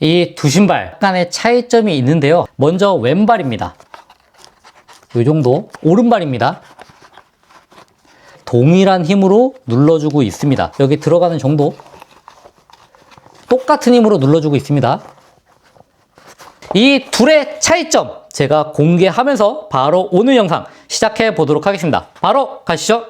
이 두 신발 약간의 차이점이 있는데요. 먼저 왼발입니다. 이 정도 오른발입니다. 동일한 힘으로 눌러주고 있습니다. 여기 들어가는 정도 똑같은 힘으로 눌러주고 있습니다. 이 둘의 차이점 제가 공개하면서 바로 오늘 영상 시작해 보도록 하겠습니다. 바로 가시죠.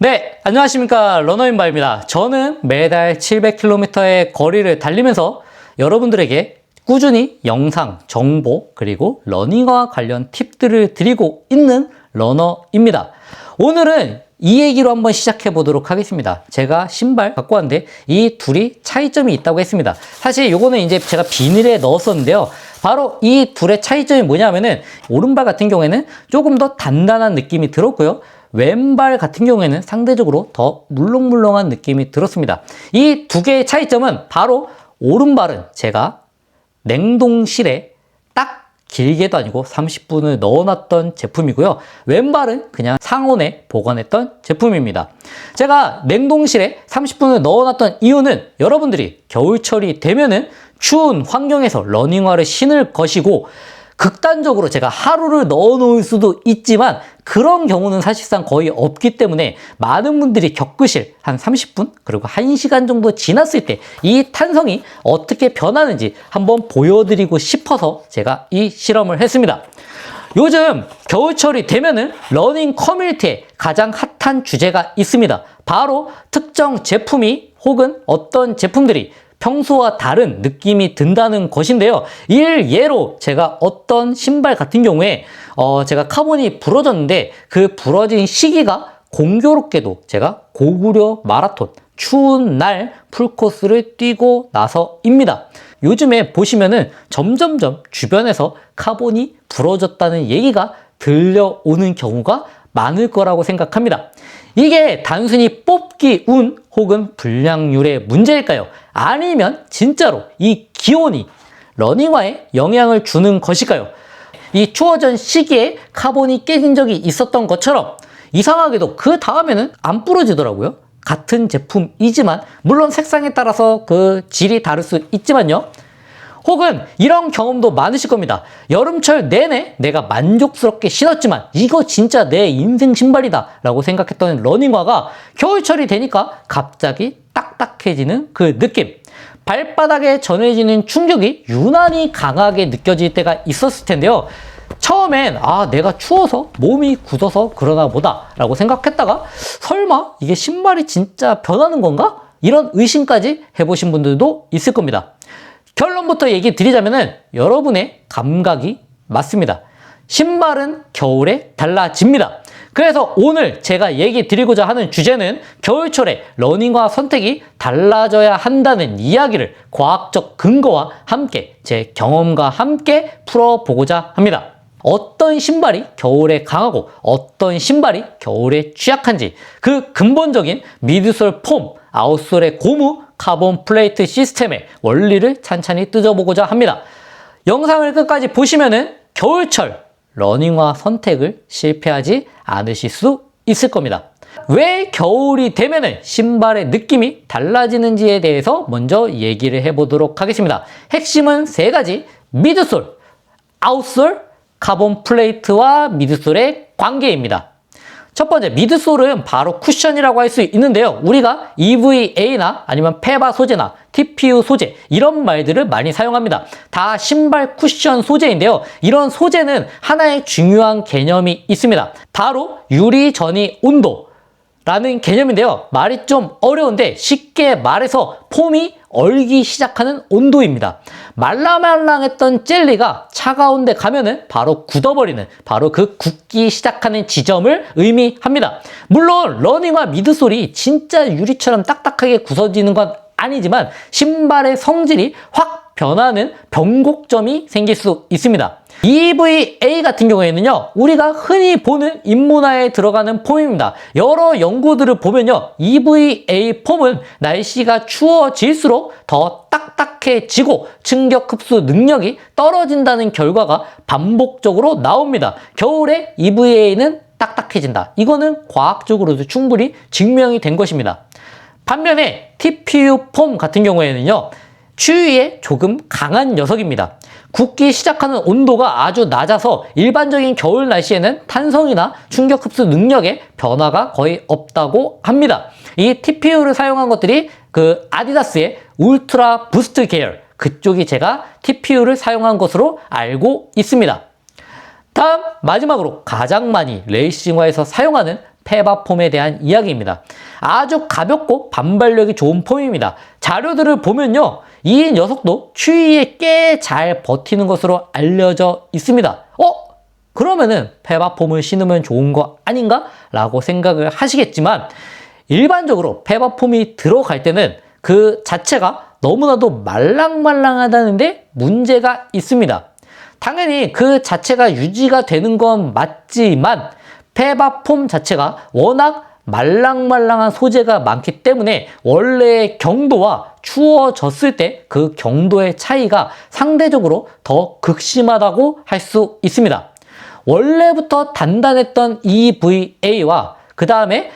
네, 안녕하십니까. 러너인바입니다. 저는 매달 700km의 거리를 달리면서 여러분들에게 꾸준히 영상, 정보, 그리고 러닝과 관련 팁들을 드리고 있는 러너입니다. 오늘은 이 얘기로 한번 시작해 보도록 하겠습니다. 제가 신발 갖고 왔는데 이 둘이 차이점이 있다고 했습니다. 사실 요거는 이제 제가 비닐에 넣었었는데요. 바로 이 둘의 차이점이 뭐냐면은 오른발 같은 경우에는 조금 더 단단한 느낌이 들었고요. 왼발 같은 경우에는 상대적으로 더 물렁물렁한 느낌이 들었습니다. 이 두 개의 차이점은 바로 오른발은 제가 냉동실에 딱 길게도 아니고 30분을 넣어놨던 제품이고요. 왼발은 그냥 상온에 보관했던 제품입니다. 제가 냉동실에 30분을 넣어놨던 이유는 여러분들이 겨울철이 되면은 추운 환경에서 러닝화를 신을 것이고 극단적으로 제가 하루를 넣어 놓을 수도 있지만 그런 경우는 사실상 거의 없기 때문에 많은 분들이 겪으실 한 30분 그리고 1시간 정도 지났을 때 이 탄성이 어떻게 변하는지 한번 보여드리고 싶어서 제가 이 실험을 했습니다. 요즘 겨울철이 되면은 러닝 커뮤니티에 가장 핫한 주제가 있습니다. 바로 특정 제품이 혹은 어떤 제품들이 평소와 다른 느낌이 든다는 것인데요. 일 예로 제가 어떤 신발 같은 경우에 어 제가 카본이 부러졌는데 그 부러진 시기가 공교롭게도 제가 고구려 마라톤 추운 날 풀코스를 뛰고 나서입니다. 요즘에 보시면은 점점점 주변에서 카본이 부러졌다는 얘기가 들려오는 경우가 많을 거라고 생각합니다. 이게 단순히 뽑기 운 혹은 불량률의 문제일까요? 아니면 진짜로 이 기온이 러닝화에 영향을 주는 것일까요? 이 추워진 시기에 카본이 깨진 적이 있었던 것처럼 이상하게도 그 다음에는 안 부러지더라고요. 같은 제품이지만 물론 색상에 따라서 그 질이 다를 수 있지만요. 혹은 이런 경험도 많으실 겁니다. 여름철 내내 내가 만족스럽게 신었지만 이거 진짜 내 인생 신발이다 라고 생각했던 러닝화가 겨울철이 되니까 갑자기 딱딱해지는 그 느낌. 발바닥에 전해지는 충격이 유난히 강하게 느껴질 때가 있었을 텐데요. 처음엔 아 내가 추워서 몸이 굳어서 그러나 보다 라고 생각했다가 설마 이게 신발이 진짜 변하는 건가? 이런 의심까지 해보신 분들도 있을 겁니다. 결론부터 얘기 드리자면은 여러분의 감각이 맞습니다. 신발은 겨울에 달라집니다. 그래서 오늘 제가 얘기 드리고자 하는 주제는 겨울철에 러닝화 선택이 달라져야 한다는 이야기를 과학적 근거와 함께 제 경험과 함께 풀어보고자 합니다. 어떤 신발이 겨울에 강하고 어떤 신발이 겨울에 취약한지 그 근본적인 미드솔 폼, 아웃솔의 고무, 카본 플레이트 시스템의 원리를 찬찬히 뜯어보고자 합니다. 영상을 끝까지 보시면은 겨울철 러닝화 선택을 실패하지 않으실 수 있을 겁니다. 왜 겨울이 되면은 신발의 느낌이 달라지는지에 대해서 먼저 얘기를 해보도록 하겠습니다. 핵심은 세 가지. 미드솔, 아웃솔, 카본 플레이트와 미드솔의 관계입니다. 첫 번째, 미드솔은 바로 쿠션이라고 할 수 있는데요. 우리가 EVA나 아니면 페바 소재나 TPU 소재 이런 말들을 많이 사용합니다. 다 신발 쿠션 소재인데요. 이런 소재는 하나의 중요한 개념이 있습니다. 바로 유리 전이 온도. 라는 개념인데요. 말이 좀 어려운데 쉽게 말해서 폼이 얼기 시작하는 온도입니다. 말랑말랑했던 젤리가 차가운 데 가면은 바로 굳어버리는 바로 그 굳기 시작하는 지점을 의미합니다. 물론 러닝화 미드솔이 진짜 유리처럼 딱딱하게 굳어지는 건 아니지만 신발의 성질이 확 변하는 변곡점이 생길 수 있습니다. EVA 같은 경우에는요, 우리가 흔히 보는 입문화에 들어가는 폼입니다. 여러 연구들을 보면요, EVA 폼은 날씨가 추워질수록 더 딱딱해지고 충격 흡수 능력이 떨어진다는 결과가 반복적으로 나옵니다. 겨울에 EVA는 딱딱해진다. 이거는 과학적으로도 충분히 증명이 된 것입니다. 반면에 TPU 폼 같은 경우에는요, 추위에 조금 강한 녀석입니다. 굳기 시작하는 온도가 아주 낮아서 일반적인 겨울 날씨에는 탄성이나 충격 흡수 능력에 변화가 거의 없다고 합니다. 이 TPU를 사용한 것들이 그 아디다스의 울트라 부스트 계열 그쪽이 제가 TPU를 사용한 것으로 알고 있습니다. 다음 마지막으로 가장 많이 레이싱화에서 사용하는 페바폼에 대한 이야기입니다. 아주 가볍고 반발력이 좋은 폼입니다. 자료들을 보면요. 이 녀석도 추위에 꽤 잘 버티는 것으로 알려져 있습니다. 어? 그러면은 페바폼을 신으면 좋은 거 아닌가? 라고 생각을 하시겠지만 일반적으로 페바폼이 들어갈 때는 그 자체가 너무나도 말랑말랑하다는데 문제가 있습니다. 당연히 그 자체가 유지가 되는 건 맞지만 페바폼 자체가 워낙 말랑말랑한 소재가 많기 때문에 원래의 경도와 추워졌을 때 그 경도의 차이가 상대적으로 더 극심하다고 할 수 있습니다. 원래부터 단단했던 EVA와 그 다음에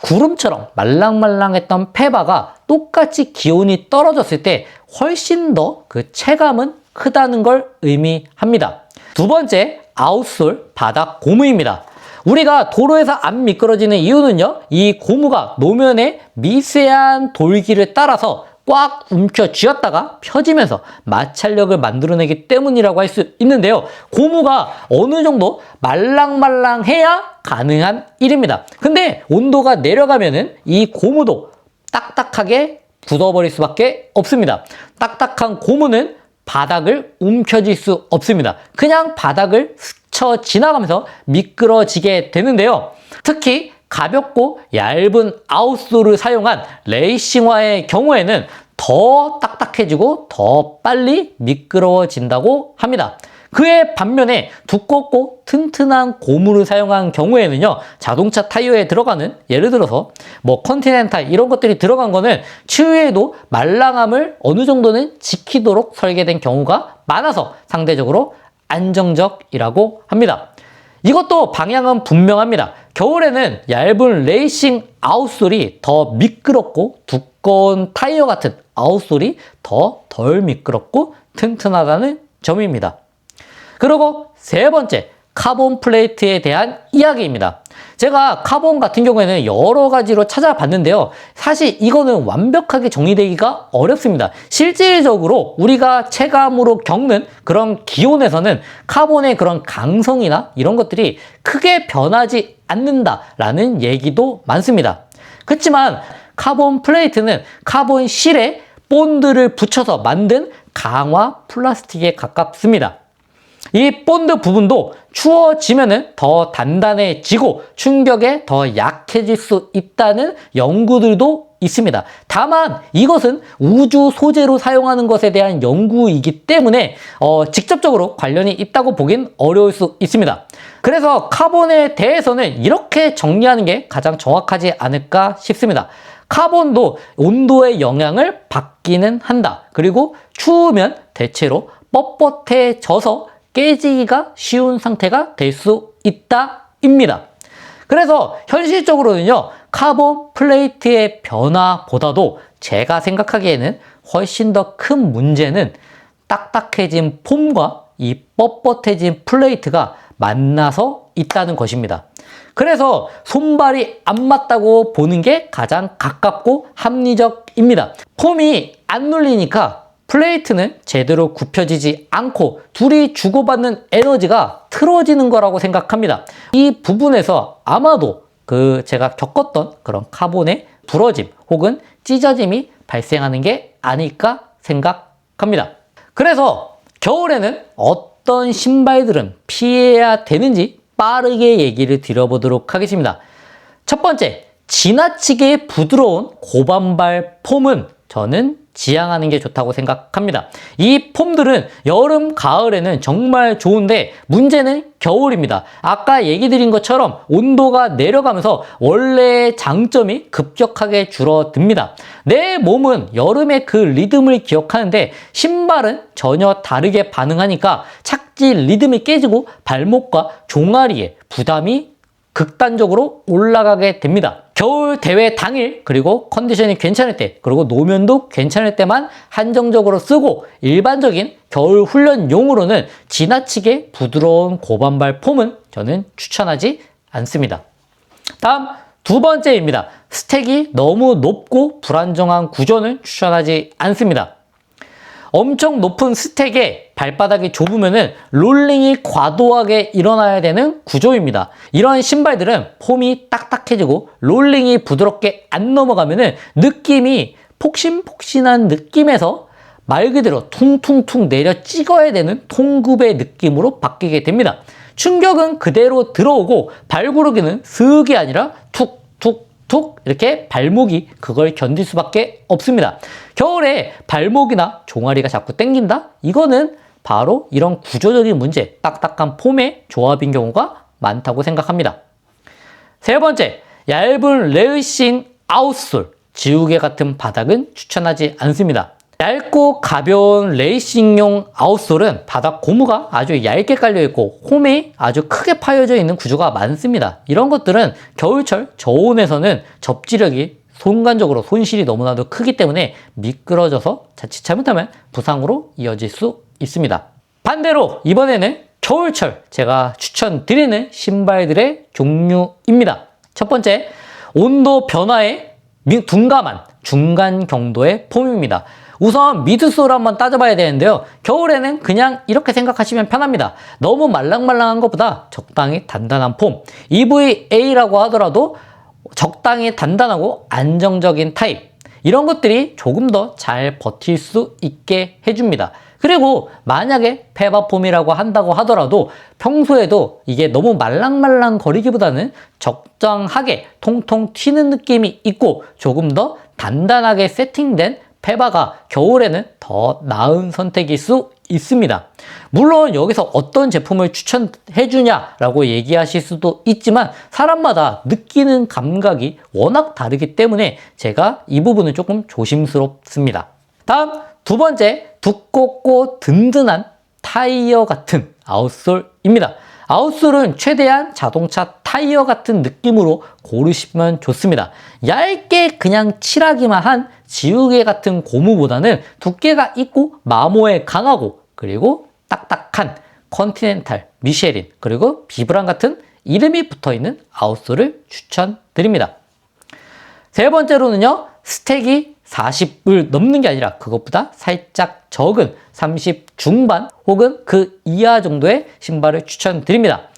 구름처럼 말랑말랑했던 페바가 똑같이 기온이 떨어졌을 때 훨씬 더 그 체감은 크다는 걸 의미합니다. 두 번째, 아웃솔 바닥 고무입니다. 우리가 도로에서 안 미끄러지는 이유는요, 이 고무가 노면에 미세한 돌기를 따라서 꽉 움켜 쥐었다가 펴지면서 마찰력을 만들어내기 때문이라고 할 수 있는데요. 고무가 어느 정도 말랑말랑해야 가능한 일입니다. 근데 온도가 내려가면은 이 고무도 딱딱하게 굳어버릴 수밖에 없습니다. 딱딱한 고무는 바닥을 움켜쥘 수 없습니다. 그냥 바닥을 스쳐 지나가면서 미끄러지게 되는데요. 특히 가볍고 얇은 아웃솔을 사용한 레이싱화의 경우에는 더 딱딱해지고 더 빨리 미끄러워진다고 합니다. 그의 반면에 두껍고 튼튼한 고무를 사용한 경우에는요, 자동차 타이어에 들어가는, 예를 들어서 뭐 컨티넨탈 이런 것들이 들어간 거는 추위에도 말랑함을 어느 정도는 지키도록 설계된 경우가 많아서 상대적으로 안정적이라고 합니다. 이것도 방향은 분명합니다. 겨울에는 얇은 레이싱 아웃솔이 더 미끄럽고 두꺼운 타이어 같은 아웃솔이 더 덜 미끄럽고 튼튼하다는 점입니다. 그리고 세 번째, 카본 플레이트에 대한 이야기입니다. 제가 카본 같은 경우에는 여러 가지로 찾아봤는데요. 사실 이거는 완벽하게 정의되기가 어렵습니다. 실질적으로 우리가 체감으로 겪는 그런 기온에서는 카본의 그런 강성이나 이런 것들이 크게 변하지 않는다라는 얘기도 많습니다. 그렇지만 카본 플레이트는 카본 실에 본드를 붙여서 만든 강화 플라스틱에 가깝습니다. 이 본드 부분도 추워지면은 더 단단해지고 충격에 더 약해질 수 있다는 연구들도 있습니다. 다만 이것은 우주 소재로 사용하는 것에 대한 연구이기 때문에 어, 직접적으로 관련이 있다고 보긴 어려울 수 있습니다. 그래서 카본에 대해서는 이렇게 정리하는 게 가장 정확하지 않을까 싶습니다. 카본도 온도의 영향을 받기는 한다. 그리고 추우면 대체로 뻣뻣해져서 깨지기가 쉬운 상태가 될 수 있다입니다. 그래서 현실적으로는요, 카본 플레이트의 변화보다도 제가 생각하기에는 훨씬 더 큰 문제는 딱딱해진 폼과 이 뻣뻣해진 플레이트가 만나서 있다는 것입니다. 그래서 손발이 안 맞다고 보는 게 가장 가깝고 합리적입니다. 폼이 안 눌리니까 플레이트는 제대로 굽혀지지 않고 둘이 주고받는 에너지가 틀어지는 거라고 생각합니다. 이 부분에서 아마도 그 제가 겪었던 그런 카본의 부러짐 혹은 찢어짐이 발생하는 게 아닐까 생각합니다. 그래서 겨울에는 어떤 신발들은 피해야 되는지 빠르게 얘기를 드려보도록 하겠습니다. 첫 번째, 지나치게 부드러운 고반발 폼은 저는 지향하는 게 좋다고 생각합니다. 이 폼들은 여름, 가을에는 정말 좋은데 문제는 겨울입니다. 아까 얘기 드린 것처럼 온도가 내려가면서 원래의 장점이 급격하게 줄어듭니다. 내 몸은 여름의 그 리듬을 기억하는데 신발은 전혀 다르게 반응하니까 착지 리듬이 깨지고 발목과 종아리에 부담이 극단적으로 올라가게 됩니다. 겨울 대회 당일 그리고 컨디션이 괜찮을 때 그리고 노면도 괜찮을 때만 한정적으로 쓰고 일반적인 겨울 훈련용으로는 지나치게 부드러운 고반발 폼은 저는 추천하지 않습니다. 다음 두 번째입니다. 스택이 너무 높고 불안정한 구조는 추천하지 않습니다. 엄청 높은 스택에 발바닥이 좁으면은 롤링이 과도하게 일어나야 되는 구조입니다. 이런 신발들은 폼이 딱딱해지고 롤링이 부드럽게 안 넘어가면은 느낌이 폭신폭신한 느낌에서 말 그대로 퉁퉁퉁 내려 찍어야 되는 통굽의 느낌으로 바뀌게 됩니다. 충격은 그대로 들어오고 발구르기는 슥이 아니라 툭 툭툭 이렇게 발목이 그걸 견딜 수밖에 없습니다. 겨울에 발목이나 종아리가 자꾸 땡긴다? 이거는 바로 이런 구조적인 문제, 딱딱한 폼의 조합인 경우가 많다고 생각합니다. 세 번째, 얇은 레이싱 아웃솔, 지우개 같은 바닥은 추천하지 않습니다. 얇고 가벼운 레이싱용 아웃솔은 바닥 고무가 아주 얇게 깔려 있고 홈이 아주 크게 파여져 있는 구조가 많습니다. 이런 것들은 겨울철 저온에서는 접지력이 순간적으로 손실이 너무나도 크기 때문에 미끄러져서 자칫 잘못하면 부상으로 이어질 수 있습니다. 반대로 이번에는 겨울철 제가 추천드리는 신발들의 종류입니다. 첫 번째, 온도 변화에 미- 둔감한 중간 경도의 폼입니다. 우선 미드솔 한번 따져봐야 되는데요. 겨울에는 그냥 이렇게 생각하시면 편합니다. 너무 말랑말랑한 것보다 적당히 단단한 폼. EVA라고 하더라도 적당히 단단하고 안정적인 타입. 이런 것들이 조금 더 잘 버틸 수 있게 해줍니다. 그리고 만약에 페바폼이라고 한다고 하더라도 평소에도 이게 너무 말랑말랑 거리기보다는 적정하게 통통 튀는 느낌이 있고 조금 더 단단하게 세팅된 페바가 겨울에는 더 나은 선택일 수 있습니다. 물론 여기서 어떤 제품을 추천해 주냐라고 얘기하실 수도 있지만 사람마다 느끼는 감각이 워낙 다르기 때문에 제가 이 부분은 조금 조심스럽습니다. 다음 두 번째 두껍고 든든한 타이어 같은 아웃솔입니다. 아웃솔은 최대한 자동차 타이어 같은 느낌으로 고르시면 좋습니다. 얇게 그냥 칠하기만 한 지우개 같은 고무보다는 두께가 있고 마모에 강하고 그리고 딱딱한 컨티넨탈, 미쉐린 그리고 비브란 같은 이름이 붙어 있는 아웃솔을 추천드립니다. 세 번째로는요, 스택이 40을 넘는 게 아니라 그것보다 살짝 적은 30 중반 혹은 그 이하 정도의 신발을 추천드립니다.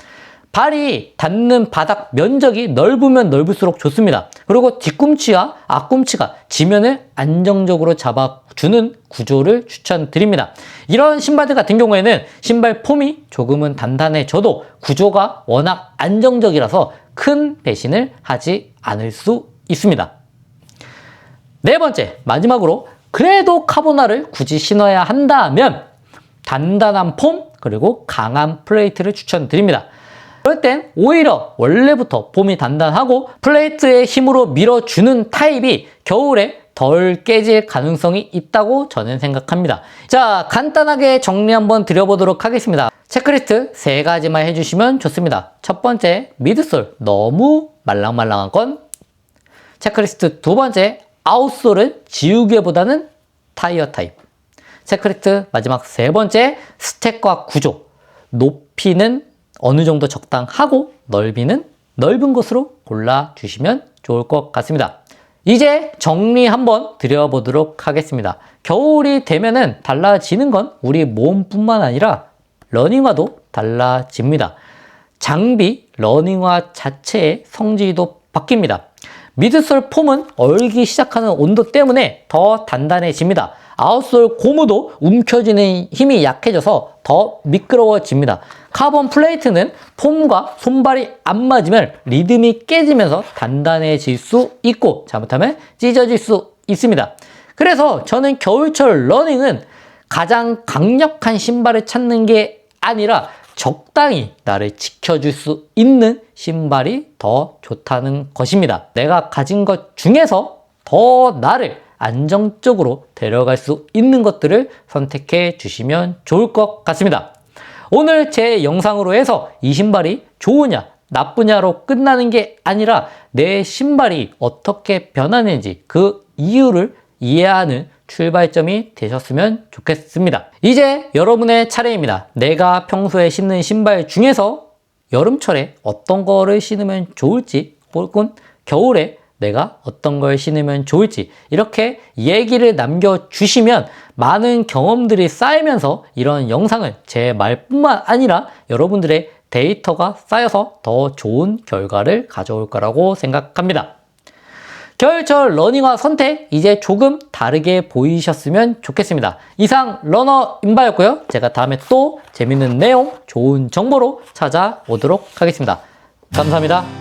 발이 닿는 바닥 면적이 넓으면 넓을수록 좋습니다. 그리고 뒤꿈치와 앞꿈치가 지면을 안정적으로 잡아주는 구조를 추천드립니다. 이런 신발들 같은 경우에는 신발 폼이 조금은 단단해져도 구조가 워낙 안정적이라서 큰 배신을 하지 않을 수 있습니다. 네 번째, 마지막으로 그래도 카보나를 굳이 신어야 한다면 단단한 폼 그리고 강한 플레이트를 추천드립니다. 그럴 땐 오히려 원래부터 폼이 단단하고 플레이트의 힘으로 밀어주는 타입이 겨울에 덜 깨질 가능성이 있다고 저는 생각합니다. 자, 간단하게 정리 한번 드려보도록 하겠습니다. 체크리스트 세 가지만 해주시면 좋습니다. 첫 번째, 미드솔 너무 말랑말랑한 건 체크리스트 두 번째, 아웃솔은 지우개보다는 타이어 타입. 체크리스트 마지막 세 번째, 스택과 구조. 높이는 어느 정도 적당하고 넓이는 넓은 곳으로 골라주시면 좋을 것 같습니다. 이제 정리 한번 드려보도록 하겠습니다. 겨울이 되면은 달라지는 건 우리 몸뿐만 아니라 러닝화도 달라집니다. 장비, 러닝화 자체의 성질도 바뀝니다. 미드솔 폼은 얼기 시작하는 온도 때문에 더 단단해집니다. 아웃솔 고무도 움켜쥐는 힘이 약해져서 더 미끄러워집니다. 카본 플레이트는 폼과 손발이 안 맞으면 리듬이 깨지면서 단단해질 수 있고 잘못하면 찢어질 수 있습니다. 그래서 저는 겨울철 러닝은 가장 강력한 신발을 찾는 게 아니라 적당히 나를 지켜줄 수 있는 신발이 더 좋다는 것입니다. 내가 가진 것 중에서 더 나를 안정적으로 데려갈 수 있는 것들을 선택해 주시면 좋을 것 같습니다. 오늘 제 영상으로 해서 이 신발이 좋으냐, 나쁘냐로 끝나는 게 아니라 내 신발이 어떻게 변하는지 그 이유를 이해하는 출발점이 되셨으면 좋겠습니다. 이제 여러분의 차례입니다. 내가 평소에 신는 신발 중에서 여름철에 어떤 거를 신으면 좋을지 혹은 겨울에 내가 어떤 걸 신으면 좋을지 이렇게 얘기를 남겨주시면 많은 경험들이 쌓이면서 이런 영상을 제 말뿐만 아니라 여러분들의 데이터가 쌓여서 더 좋은 결과를 가져올 거라고 생각합니다. 겨울철 러닝화 선택 이제 조금 다르게 보이셨으면 좋겠습니다. 이상 러너 임바였고요. 제가 다음에 또 재밌는 내용, 좋은 정보로 찾아오도록 하겠습니다. 감사합니다.